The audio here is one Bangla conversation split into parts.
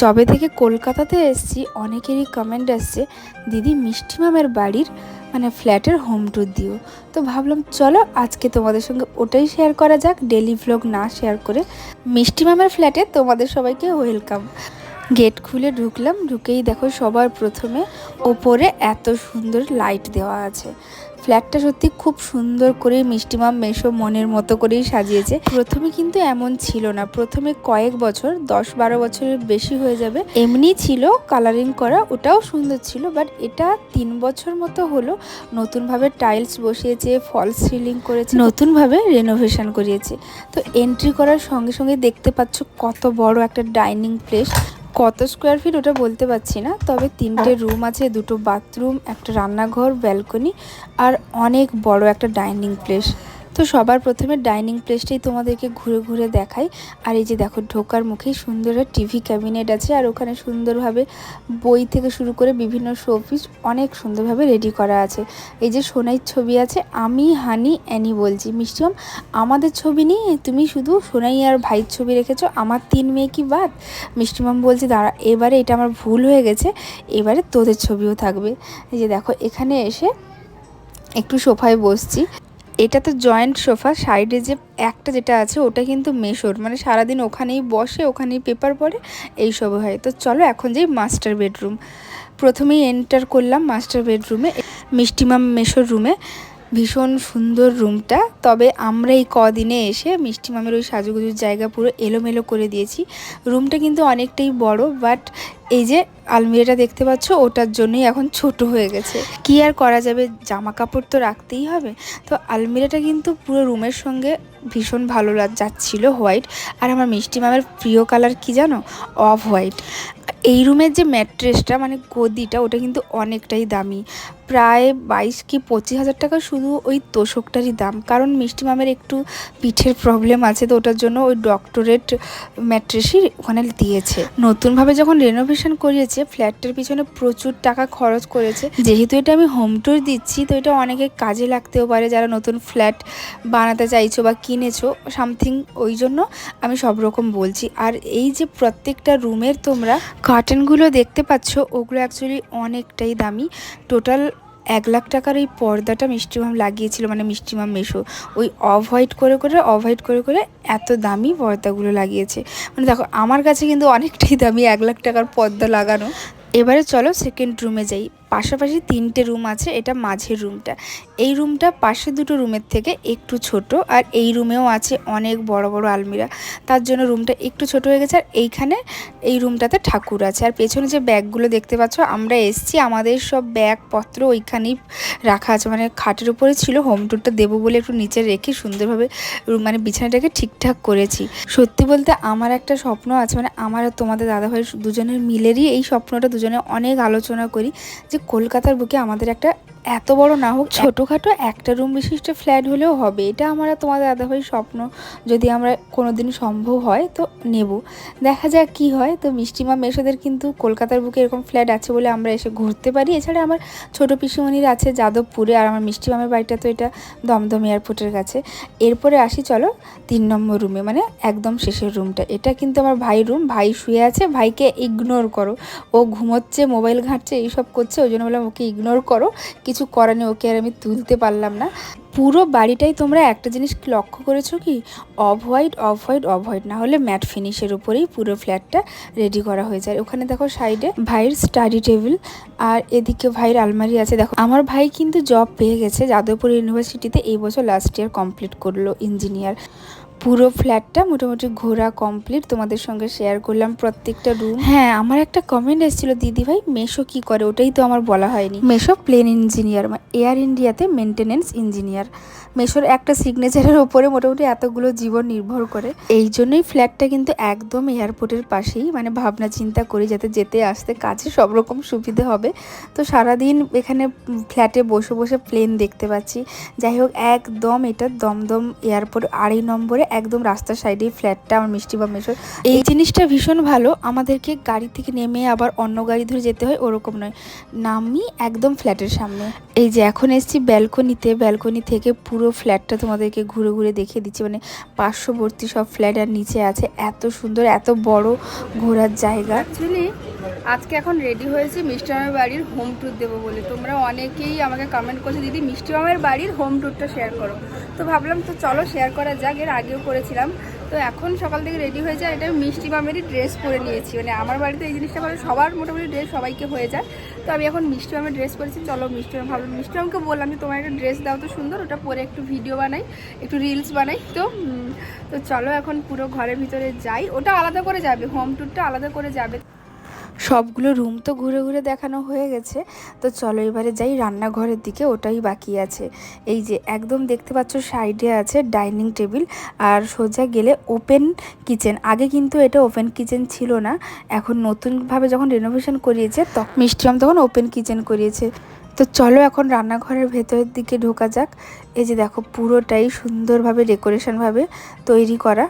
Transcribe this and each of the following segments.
জবে থেকে কলকাতাতে এসেছি, অনেকেরই কমেন্ট আসছে, দিদি, মিষ্টি মামের বাড়ির মানে ফ্ল্যাটের হোম ট্যুর দিও। তো ভাবলাম, চলো, আজকে তোমাদের সঙ্গে ওটাই শেয়ার করা যাক ডেলি ভ্লগ না শেয়ার করে মিষ্টি মামের ফ্ল্যাটে তোমাদের সবাইকে ওয়েলকাম গেট খুলে ঢুকলাম, ঢুকেই দেখো সবার প্রথমে ওপরে এত সুন্দর লাইট দেওয়া আছে। ফ্ল্যাটটা সত্যি খুব সুন্দর করে মিষ্টিমাম মেশো মনের মতো করেই সাজিয়েছে। প্রথমে কিন্তু এমন ছিল না। প্রথমে কয়েক বছর, দশ বারো বছরের বেশি হয়ে যাবে। এমনি ছিল কালারিং করা, ওটাও সুন্দর ছিল বাট এটা তিন বছর মতো হলো। নতুনভাবে টাইলস বসিয়েছে ফলস সিলিং করেছে, নতুনভাবে রেনোভেশন করিয়েছে। তো এন্ট্রি করার সঙ্গে সঙ্গে দেখতে পাচ্ছ কত বড় একটা ডাইনিং প্লেস কত স্কোয়ার ফিট ওটা বলতে পারছি না, তবে তিনটে রুম আছে, দুটো বাথরুম একটা রান্নাঘর ব্যালকনি আর অনেক বড় একটা ডাইনিং প্লেস তো সবার প্রথমে ডাইনিং প্লেসটাই তোমাদেরকে ঘুরে ঘুরে দেখাই। আর এই যে দেখো, ঢোকার মুখেই সুন্দর টিভি ক্যাবিনেট আছে, আর ওখানে সুন্দরভাবে বই থেকে শুরু করে বিভিন্ন শোপিস অনেক সুন্দরভাবে রেডি করা আছে। এই যে সোনাইয়ের ছবি আছে, আমি, হানি, অ্যানি বলছি। মিষ্টিম আমাদের ছবি নেই তুমি শুধু সোনাই আর ভাইয়ের ছবি রেখেছো, আমার তিন মেয়ে কি বাদ? মিষ্টিমাম বলছে, দাঁড়া, এবারে এটা আমার ভুল হয়ে গেছে, এবারে তোদের ছবিও থাকবে। এই যে দেখো, এখানে এসে একটু সোফায় বসছি। এটা তো জয়েন্ট সোফা সাইডে যে একটা যেটা আছে ওটা কিন্তু মেশোর। মানে সারাদিন ওখানেই বসে, ওখানেই পেপার পড়ে এইসব হয়। তো চলো এখন যাই মাস্টার বেডরুম প্রথমেই এন্টার করলাম মাস্টার বেডরুমে মিষ্টিমাম মেশোর রুমে ভীষণ সুন্দর রুমটা তবে আমরা এই কদিনে এসে মিষ্টি মামের ওই সাজুগুজুর জায়গা পুরো এলোমেলো করে দিয়েছি। রুমটা কিন্তু অনেকটাই বড় বাট এই যে আলমিরাটা দেখতে পাচ্ছ, ওটার জন্যই এখন ছোট হয়ে গেছে। কি আর করা যাবে? জামা কাপড় তো রাখতেই হবে। তো আলমিরাটা কিন্তু পুরো রুমের সঙ্গে ভীষণ ভালো যাচ্ছিল হোয়াইট। আর আমার মিষ্টি মামের প্রিয় কালার কি জানো? Off white. এই রুমের যে ম্যাট্রেসটা মানে গদিটা, ওটা কিন্তু অনেকটাই দামি। প্রায় বাইশ কি পঁচিশ হাজার টাকা শুধু ওই তোষকটারই দাম। কারণ মিষ্টি মামের একটু পিঠের প্রবলেম আছে, তো ওটার জন্য ওই ডক্টরেট ম্যাট্রেসই ওখানে দিয়েছে। নতুনভাবে যখন রেনোভেশন করিয়েছে ফ্ল্যাটটার পিছনে প্রচুর টাকা খরচ করেছে। যেহেতু এটা আমি হোম ট্যুর দিচ্ছি, তো এটা অনেকে কাজে লাগতেও পারে যারা নতুন ফ্ল্যাট বানাতে চাইছো বা কিনেছো সামথিং ওই জন্য আমি সব রকম বলছি। আর এই যে প্রত্যেকটা রুমের তোমরা কার্টেনগুলো দেখতে পাচ্ছ, ওগুলো অ্যাকচুয়ালি অনেকটাই দামি। টোটাল এক লাখ টাকার ওই পর্দাটা মিষ্টিমাম লাগিয়েছিল মানে মিষ্টিমাম মেশো। ওই হোয়াইট করে করে হোয়াইট করে করে এত দামি পর্দাগুলো লাগিয়েছে। মানে দেখো, আমার কাছে কিন্তু অনেকটাই দামি, এক লাখ টাকার পর্দা লাগানো। এবারে চলো সেকেন্ড রুমে যাই। পাশাপাশি তিনটে রুম আছে, এটা মাঝের রুমটা। এই রুমটা পাশে দুটো রুমের থেকে একটু ছোট, আর এই রুমেও আছে অনেক বড় বড় আলমিরা। তার জন্য রুমটা একটু ছোট হয়ে গেছে, আর এইখানে এই রুমটাতে ঠাকুর আছে। আর পেছনে যে ব্যাগগুলো দেখতে পাচ্ছ, আমরা এসছি, আমাদের সব ব্যাগপত্র ওইখানেই রাখা আছে। মানে খাটের উপরে ছিল, হোম টুরটা দেবো বলে একটু নিচে রেখে সুন্দরভাবে মানে বিছানাটাকে ঠিকঠাক করেছি। সত্যি বলতে আমার একটা স্বপ্ন আছে মানে আমার আর তোমাদের দাদাভাই দুজনের মিলেরই এই স্বপ্নটা, দুজনে অনেক আলোচনা করি যে কলকাতার বুকে আমাদের একটা এত বড় না হোক ছোটোখাটো একটা রুম বিশিষ্ট ফ্ল্যাট হলেও হবে। এটা আমার আর তোমাদের দাদাভাই স্বপ্ন। যদি আমরা কোনো দিন সম্ভব হয় তো নেব। দেখা যাক কি হয়। তো মিষ্টিমা মেশোদের কিন্তু কলকাতার বুকে এরকম ফ্ল্যাট আছে বলে আমরা এসে ঘুরতে পারি। এছাড়া আমার ছোটো পিসিমণির আছে যাদবপুরে আর আমার মিষ্টিমামের বাড়িটা তো এটা দমদম এয়ারপোর্টের কাছে। এরপরে আসি চলো তিন নম্বর রুমে মানে একদম শেষের রুমটা এটা কিন্তু আমার ভাই রুম ভাই শুয়ে আছে ভাইকে ইগনোর করো। ও ঘুমোচ্ছে মোবাইল ঘাঁটছে এইসব করছে ওই জন্য বললাম ওকে ইগনোর করো। কিছু করার নেই, ওকে আর আমি তুলতে পারলাম না। পুরো বাড়িটাই তোমরা একটা জিনিস লক্ষ্য করেছ কি? Off white off white off white. না হলে ম্যাট ফিনিশের উপরেই পুরো ফ্ল্যাটটা রেডি করা হয়ে যায়। ওখানে দেখো সাইডে ভাইয়ের স্টাডি টেবিল আর এদিকে ভাইয়ের আলমারি আছে। দেখো, আমার ভাই কিন্তু জব পেয়ে গেছে যাদবপুর ইউনিভার্সিটিতে এই বছর লাস্ট ইয়ার কমপ্লিট করল ইঞ্জিনিয়ার পুরো ফ্ল্যাটটা মোটামুটি ঘোরা কমপ্লিট তোমাদের সঙ্গে শেয়ার করলাম প্রত্যেকটা রুম হ্যাঁ আমার একটা কমেন্ট এসেছিল দিদি ভাই মেশো কি করে? ওটাই তো আমার বলা হয়নি। মেশো প্লেন ইঞ্জিনিয়ার এয়ার ইন্ডিয়াতে মেনটেনেন্স ইঞ্জিনিয়ার মেশোর একটা সিগনেচারের ওপরে মোটামুটি এতগুলো জীবন নির্ভর করে। এই জন্যই ফ্ল্যাটটা কিন্তু একদম এয়ারপোর্টের পাশেই। মানে ভাবনা চিন্তা করি যাতে যেতে আসতে কাছে সব রকম সুবিধে হবে। তো সারাদিন এখানে ফ্ল্যাটে বসে বসে প্লেন দেখতে পাচ্ছি। যাই হোক একদম এটা দমদম এয়ারপোর্ট আড়াই নম্বরে একদম রাস্তার সাইডেই ফ্ল্যাটটা, আমার মিষ্টি বা মেশো এই জিনিসটা ভীষণ ভালো। আমাদেরকে গাড়ি থেকে নেমে আবার অন্য গাড়ি ধরে যেতে হয়, ওরকম নয়। নামি একদম ফ্ল্যাটের সামনে। এই যে এখন এসছি ব্যালকনিতে, ব্যালকনি থেকে পুরো ফ্ল্যাটটা তোমাদেরকে ঘুরে ঘুরে দেখিয়ে দিচ্ছি। মানে পার্শ্ববর্তী সব ফ্ল্যাট আর নিচে আছে। এত সুন্দর, এত বড় ঘোরার জায়গা। আজকে এখন রেডি হয়েছি মিষ্টি মামের বাড়ির হোম ট্যুর দেবো বলে। তোমরা অনেকেই আমাকে কমেন্ট করছ, দিদি মিষ্টি মামের বাড়ির হোম ট্যুরটা শেয়ার করো। তো ভাবলাম, তো চলো শেয়ার করা যাক, এর আগেও করেছিলাম। তো এখন সকাল থেকে রেডি হয়ে যায়, এটা মিষ্টি মামেরই ড্রেস পরে নিয়েছি। মানে আমার বাড়িতে এই জিনিসটা মানে সবার মোটামুটি ড্রেস সবাইকে হয়ে যায়। তো আমি এখন মিষ্টি মামের ড্রেস পরেছি। চলো মিষ্টি মাম, ভাবলাম, মিষ্টি মামকে বললাম যে তোমার একটা ড্রেস দাও তো সুন্দর, ওটা পরে একটু ভিডিও বানাই, একটু রিলস বানাই। তো তো চলো এখন পুরো ঘরের ভিতরে যাই। ওটা আলাদা করে যাবে হোম ট্যুরটা আলাদা করে যাবে। সবগুলো রুম তো ঘুরে ঘুরে দেখানো হয়ে গেছে। তো চলো এবারে যাই রান্নাঘরের দিকে, ওটাই বাকি আছে। এই যে একদম দেখতে পাচ্ছ সাইডে আছে ডাইনিং টেবিল আর সোজা গেলে ওপেন কিচেন। আগে কিন্তু এটা ওপেন কিচেন ছিল না, এখন নতুনভাবে যখন রেনোভেশন করিয়েছে তখন মিষ্টিরাম তখন ওপেন কিচেন করিয়েছে। তো চলো এখন রান্নাঘরের ভেতরের দিকে ঢোকা যাক। এই যে দেখো পুরোটাই সুন্দরভাবে ডেকোরেশনভাবে তৈরি করা।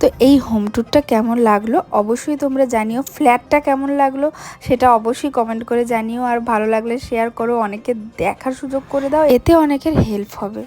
তো এই হোম ট্যুরটা কেমন লাগল? অবশ্যই তোমরা জানিও। ফ্ল্যাটটা কেমন লাগল সেটা অবশ্যই কমেন্ট করে জানিও। আর ভালো লাগলে শেয়ার করো, অনেকে দেখার সুযোগ করে দাও, এতে অনেকের হেল্প হবে।